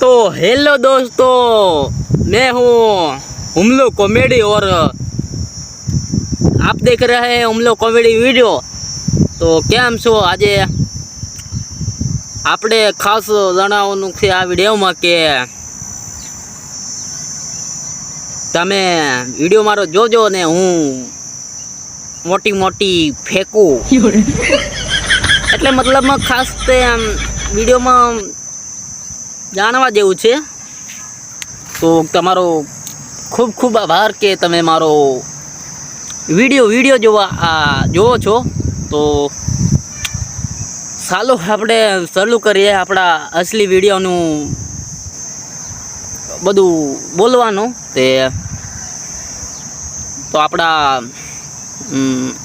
तो हेलो दोस्तों मैं हूँ हमलो कॉमेडी और आप देख रहे हैं हमलो कॉमेडी वीडियो તો કેમ છો આજે આપણે ખાસ જણાવવાનું છે આ વિડીયોમાં કે તમે વિડીયો મારો જોજો ને હું મોટી મોટી ફેંકું એટલે મતલબમાં ખાસ તે આમ વિડીયોમાં જાણવા જેવું છે. તો તમારો ખૂબ ખૂબ આભાર કે તમે મારો વીડિયો વીડિયો જોવા જોવો છો. તો ચાલો આપણે ચાલુ કરીએ આપણા અસલી વિડીયોનું બધું બોલવાનું. તે તો આપણા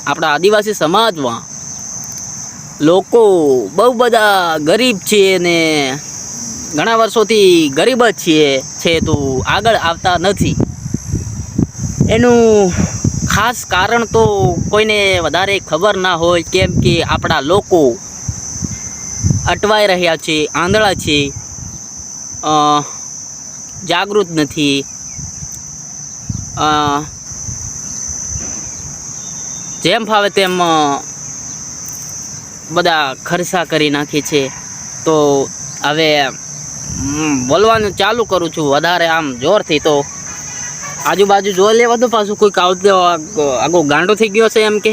આપણા આદિવાસી સમાજમાં લોકો બહુ બધા ગરીબ છે ને ઘણા વર્ષોથી ગરીબ જ છીએ, છે તો આગળ આવતા નથી. એનું ખાસ કારણ તો કોઈને વધારે ખબર ના હોય, કેમ કે આપણા લોકો અટવાઈ રહ્યા છે, આંધળા છે જાગૃત નથી. જેમ ફાવે તેમ બધા ખર્ચા કરી નાખે છે. તો હવે બોલવાનું ચાલુ કરું છું વધારે આમ જોરથી તો. આજુબાજુ જોઈ લેવા તો પાછું કોઈક આવતો આગો ગાંડો થઈ ગયો છે એમ કે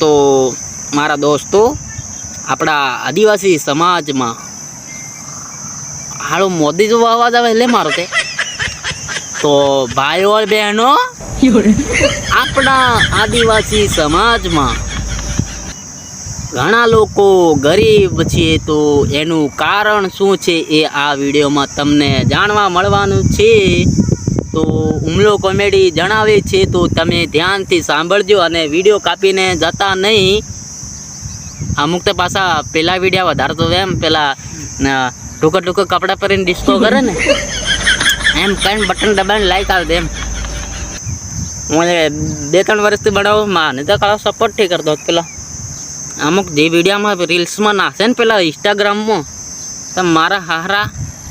તો મારા દોસ્તો આપણા આદિવાસી સમાજમાં હાલો મોદી જો અવાજ આવે લે મારો તે. તો ભાઈઓ બહેનો આપણા આદિવાસી સમાજમાં ઘણા લોકો ગરીબ છે તો એનું કારણ શું છે એ આ વિડીયોમાં તમને જાણવા મળવાનું છે. તો ઉમલો કોમેડી જણાવે છે તો તમે ધ્યાનથી સાંભળજો અને વીડિયો કાપીને જતા નહીં. અમુક તો પાછા પેલા વીડિયો વધારે તો એમ અ, ટૂંકા ટૂંકા કપડાં પહેરીને ડિસ્કો કરે ને. એમ કઈ બટન દબાવીને લાઈક આવે એમ. હું બે ત્રણ વર્ષથી બનાવું માને તો કાળો સપોર્ટથી કરતો પેલા. અમુક જે વિડીયોમાં રીલ્સમાં નાખશે ને પેલા ઇન્સ્ટાગ્રામમાં તો મારા હારા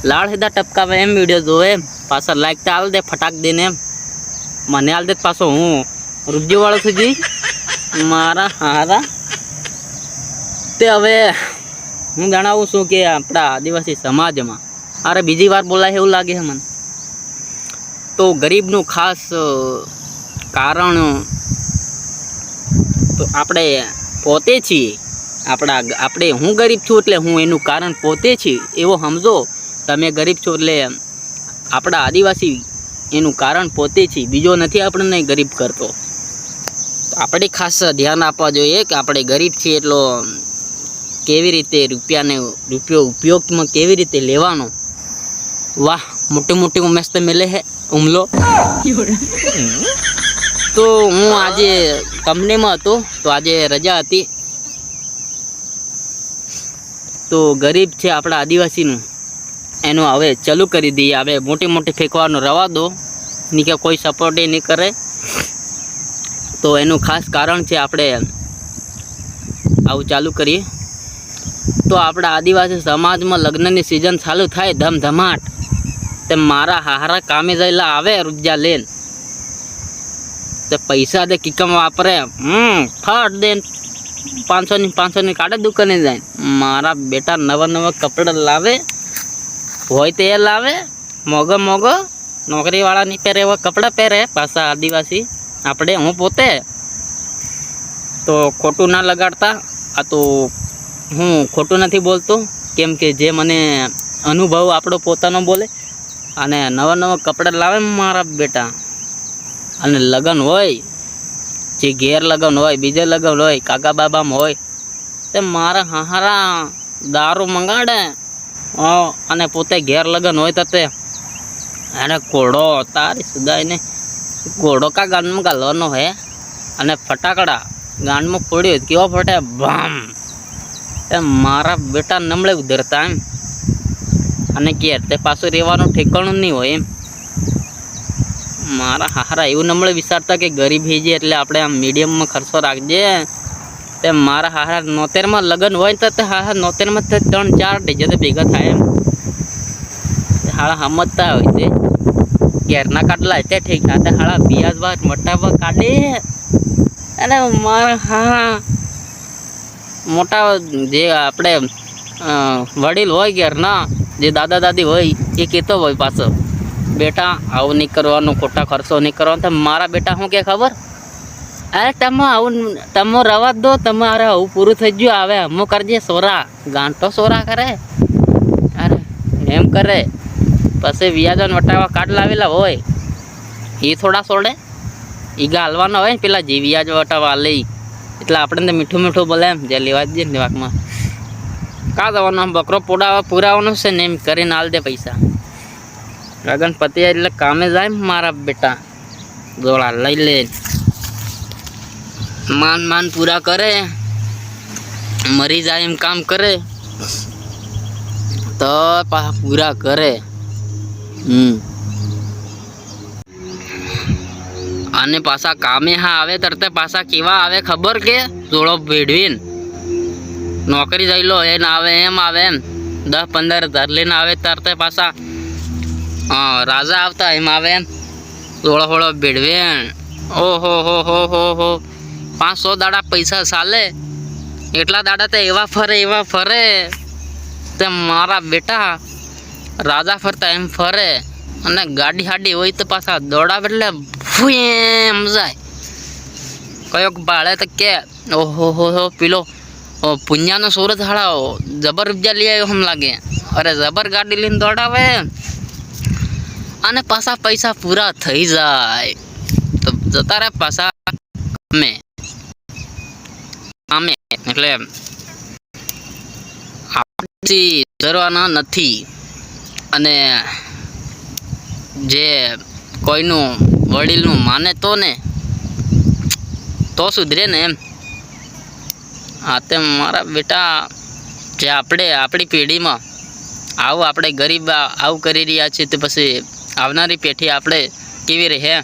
લાળ સીધા ટપકાવે એમ વીડિયો જોવે એમ. પાછા લાઈક તો આલ દે, ફટાક દઈને મને આલ દે પાછો હું રૂપિયોવાળો છું જી. મારા હારા તે હવે હું જણાવું છું કે આપણા આદિવાસી સમાજમાં, અરે બીજી વાર બોલાય એવું લાગે છે મને. તો ગરીબનું ખાસ કારણ, તો આપણે પોતે છીએ આપણા આપણે હું ગરીબ છું એટલે હું એનું કારણ પોતે છીએ એવો સમજો. તમે ગરીબ છો એટલે આપણા આદિવાસી એનું કારણ પોતે છીએ બીજો નથી આપણને ગરીબ કરતો. આપણે ખાસ ધ્યાન આપવા જોઈએ કે આપણે ગરીબ છીએ એટલો કેવી રીતે રૂપિયાને રૂપિયો ઉપયોગમાં કેવી રીતે લેવાનો. વાહ મોટી મોટી ઉમેશ તો મેલે હે ઉમલો તો હું આજે કંપનીમાં હતો, તો આજે રજા હતી. તો ગરીબ છે આપણા આદિવાસીનું. એનું હવે ચાલુ કરી દઈએ. હવે મોટી મોટી ફેંકવાનું રવા દો. ની કે કોઈ સપોર્ટ નહીં કરે. તો એનું ખાસ કારણ છે આપણે આવું ચાલુ કરીએ. તો આપણા આદિવાસી સમાજમાં લગ્નની સિઝન ચાલુ થાય, ધમધમાટ. તે મારા હારા કામે જયેલા આવે રૂપિયા લેન. તે પૈસા તે કિકમ વાપરે. હમ ફટ દે. પાંચસો ની પાંચસો ની કાઢે દુકાને જાય. મારા બેટા નવા નવા કપડાં લાવે, હોય તે લાવે. મોગો મોગો નોકરીવાળા નહીં પહેરે એવા કપડાં પહેરે પાછા આદિવાસી. આપણે હું પોતે. તો ખોટું ના લગાડતા. આ તો હું ખોટું નથી બોલતો. કેમ કે જે મને અનુભવ આપણો પોતાનો બોલે. અને નવા નવા કપડાં લાવે મારા બેટા. અને લગ્ન હોય, જે ઘેર લગ્ન હોય, બીજે લગ્ન હોય, કાકા બાબામાં હોય, તે મારા હારા દારૂ મંગાડે. અને પોતે ઘેર લગ્ન હોય તો તે એને ઘોડો, તારી સુધાઈને ઘોડો કા ગાંડમાં ગાલવાનો હે? અને ફટાકડા ગાંડમાં ફોડ્યો કેવો ફટે? ભામ. એ મારા બેટા નમળે ઉધરતા એમ. અને ઘેર તે પાછું રહેવાનું ઠેકાણું નહીં હોય એમ. મારા હારા, એવું નમળે વિચારતા કે ગરીબ હેજે એટલે આપણે આમ મીડિયમમાં ખર્ચો રાખજે. તે મારા હારા નોતેરમાં લગ્ન હોય તો તે હારા નોતેરમાં તે ત્રણ, ચાર ડીજે ભેગા થાય એમ. હાળા સમજતા હોય તે. ઘેરના કાઢલા તે ઠીક તે હાળા બિયાજ બાદ મોટા કાઢે. અને મારા હારા મોટા જે આપણે વડીલ હોય ઘેરના, જે દાદા દાદી હોય, એ કહેતો હોય પાછો. બેટા, આવું નહીં કરવાનું, ખોટા ખર્ચો નહીં કરવાનો. તો મારા બેટા શું કે ખબર? અરે તમે આવું, તમે રવા દો, તમારે આવું પૂરું થઈ ગયું, આવે અમુક કરજે સોરા. ગાંઠો સોરા કરે. અરે, એમ કરે. પછી વ્યાજન વટાવા કાર્ડ લાવેલા હોય. એ થોડા સોડે. એ ગાલવાના હોય ને પેલા જે વ્યાજ વટાવા લઈ એટલે આપણે તો મીઠું મીઠું બોલે એમ, જે લેવા દઈએ ને વાકમાં કા દવાનો બકરો પોડાવા પુરાવાનો છે ને એમ કરીને આલ દે પૈસા. લગન પતિ એટલે કામે જાય મારા બેટા. જોડા લઈ લે. માન માન પૂરા કરે. મરી જાય એમ કામ કરે. તો પાછા પૂરા કરે. હમ. અને પાછા કામે હા આવે તરતે પાછા કેવા આવે ખબર કે? જોડો ભેડવીને નોકરી જઈ લો એને આવે એમ આવે એમ. દસ પંદર હજાર લઈને આવે તરતે પાછા હા, રાજા આવતા એમ આવે એમ. થોડો થોડો ભેડવે ઓહો, હો હો હો હો. પાંચસો દાડા પૈસા ચાલે. એટલા દાડા તો એવા ફરે એવા ફરે. તે મારા બેટા, રાજા ફરતા એમ ફરે. અને ગાડી હાડી હોય તો પાછા દોડાવે એટલે એમ જાય. કયોક ભાડે તો કે, ઓહો, હો હો, પીલો પુંજાનો સુરત હાળાઓ જબર રૂપિયા લઈ આવ્યો હમ લાગે અરે જબર ગાડી લઈને દોડાવે અને પાછા પૈસા પૂરા થઈ જાય. તો જતા રહે પાછા અમે. અમે, એટલે આપણે સુધરવાના નથી. અને જે કોઈનું વડીલનું માને તો ને, તો સુધરે ને એમ. હા તે મારા બેટા, જે આપણે, આપણી પેઢીમાં આવું આપણે ગરીબ, આવું કરી રહ્યા છીએ, તો પછી આવનારી પેઢી આપણે કેવી રહે?